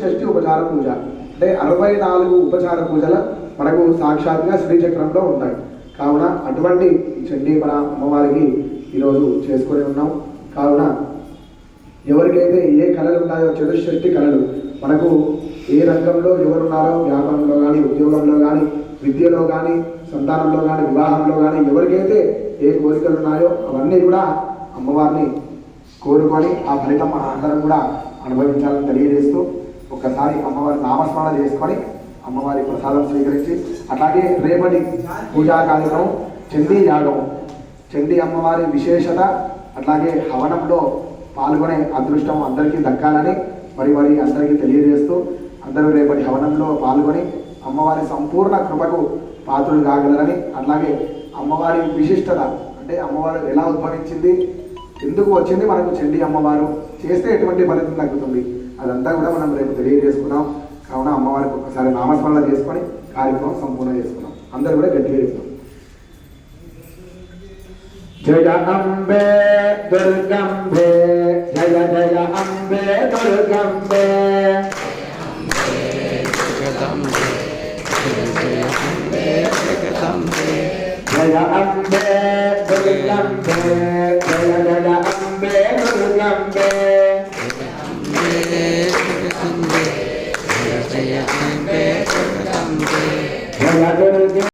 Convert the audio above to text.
షష్ఠి ఉపచార పూజ. అంటే అరవై నాలుగు ఉపచార పూజలు మనకు సాక్షాత్గా శ్రీచక్రంలో ఉంటాయి. కావున అటువంటి చండీ మన అమ్మవారికి ఈరోజు చేసుకొని ఉన్నాం. కావున ఎవరికైతే ఏ కళలు ఉన్నాయో చతుషష్ఠి కళలు మనకు ఏ రంగంలో ఎవరున్నారో వ్యాపారంలో కానీ ఉద్యోగంలో కానీ విద్యలో కానీ సంతానంలో కానీ వివాహంలో కానీ ఎవరికైతే ఏ కోరికలు ఉన్నాయో అవన్నీ కూడా అమ్మవారిని కోరుకొని ఆ ఫలితం అందరం కూడా అనుభవించాలని తెలియజేస్తూ ఒక్కసారి అమ్మవారి నామస్మరణ చేసుకొని అమ్మవారి ప్రసాదం స్వీకరించి అట్లాగే రేపటి పూజా కార్యక్రమం చండీ యాగం. చండీ అమ్మవారి విశేషత అట్లాగే హవనంలో పాల్గొనే అదృష్టం అందరికీ దక్కాలని మరి మరి అందరికీ తెలియజేస్తూ అందరూ రేపటి హవనంలో పాల్గొని అమ్మవారి సంపూర్ణ కృపకు పాత్రులు కాగలరని అట్లాగే అమ్మవారి విశిష్టత అంటే అమ్మవారు ఎలా ఉద్భవించింది ఎందుకు వచ్చింది మనకు చండీ అమ్మవారు చేస్తే ఎటువంటి ఫలితం తగ్గుతుంది అదంతా కూడా మనం రేపు తెలియజేసుకున్నాం. కావున అమ్మవారికి ఒకసారి నామస్మరణ చేసుకొని కార్యక్రమం సంపూర్ణ చేసుకున్నాం. అందరూ కూడా గట్టిగా చెప్తాం. జయ అంబే దుర్గంబే జయ జయ అంబే దుర్గంబే. జయ అంబే దుర్గంబే జయ జయ అంబే దుర్గంబే. జయ దుర్గంబే